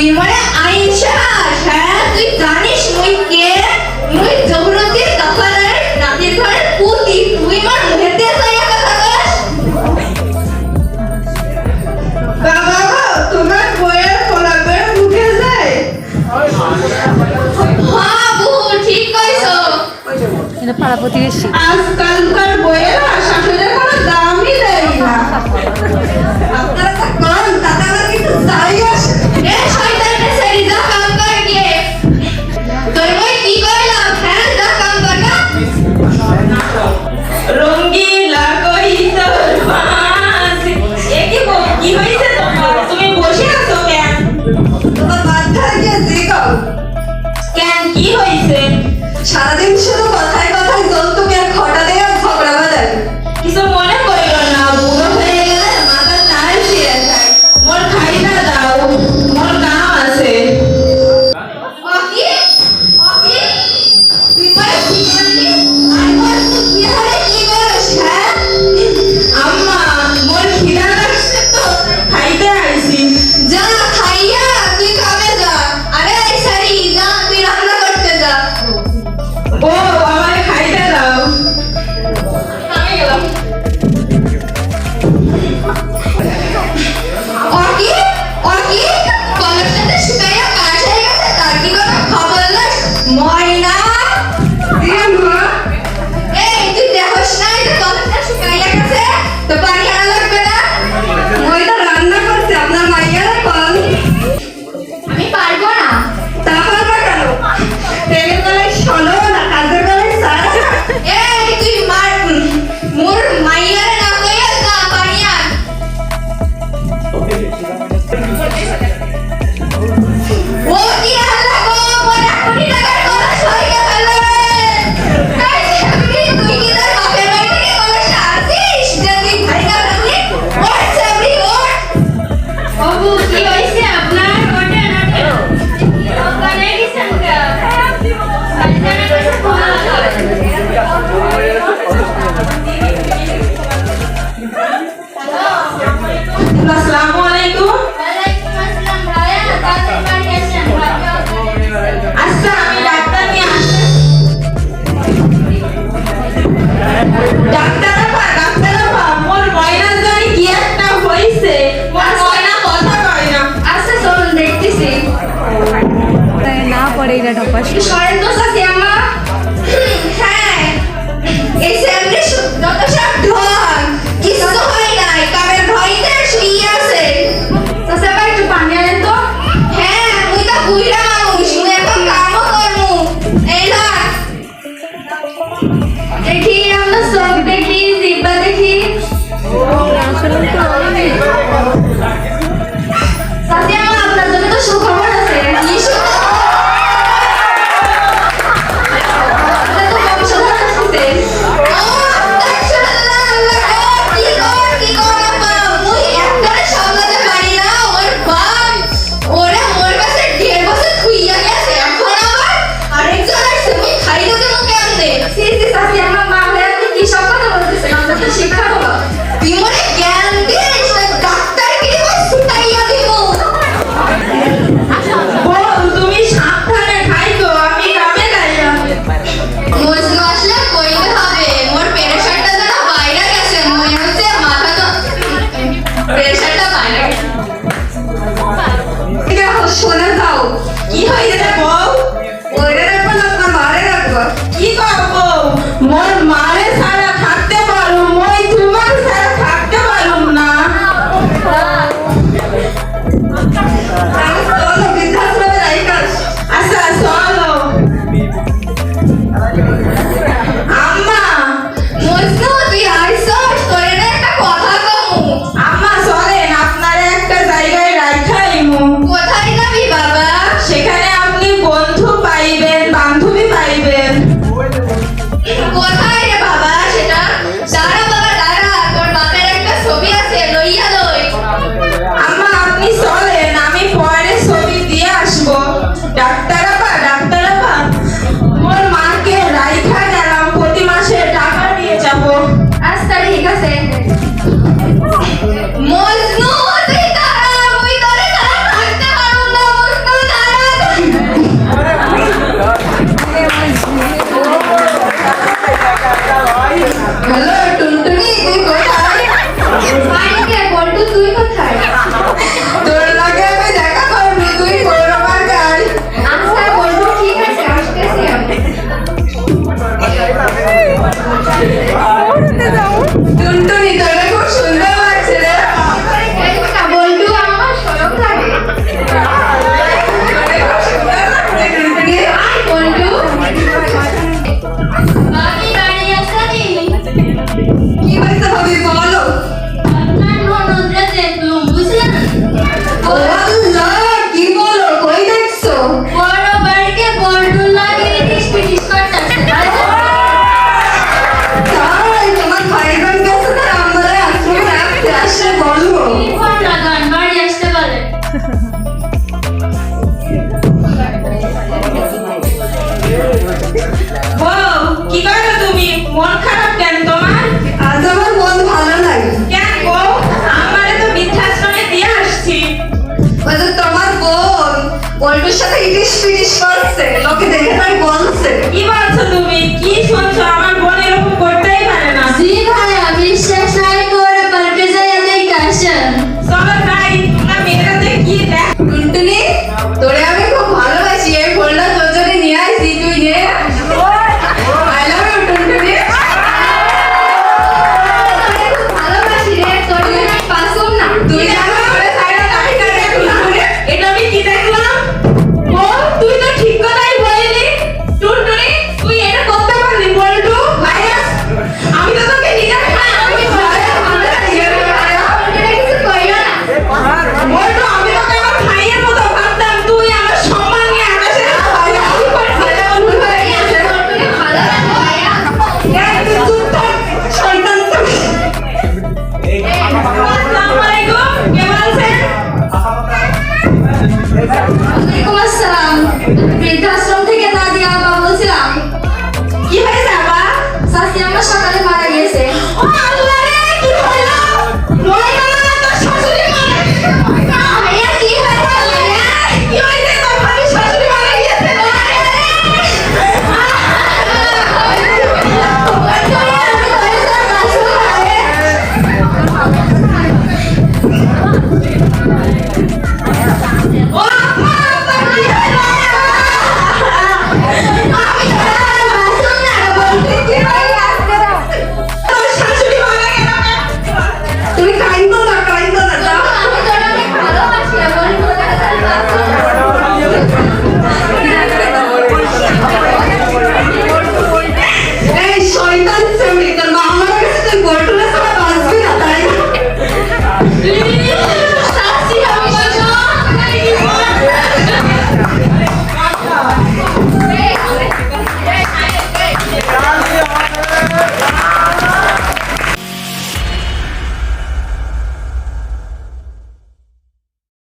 তুই মনে আইনসাস হ্যাঁ? তুই জানিস মুই কে? মুই জহরতির কাফারের নাতির ঘরের পুতি। তুই মোর মুহেতে সাইয়া কথা কস? বাবা তোমার বইয়ের ফলাফের মুখে যায়। হ্যাঁ বহু ঠিক কইছো। এটা পাড়া প্রতিবেশী। আজকালকার বইয়ের শাশুড়ের কোনো দামই দেয় না। না Yeah. কি করো তুমি? মন খারাপ কেন তোমার? আজ আমার ভালো নাই। কেন গো আমারে তো বৃদ্ধাশ্রমে দিয়ে আসছি। তোমার বোন বল্টুর সাথে ইলিশ পিটিশ করছে। লোকে দেখে Mientras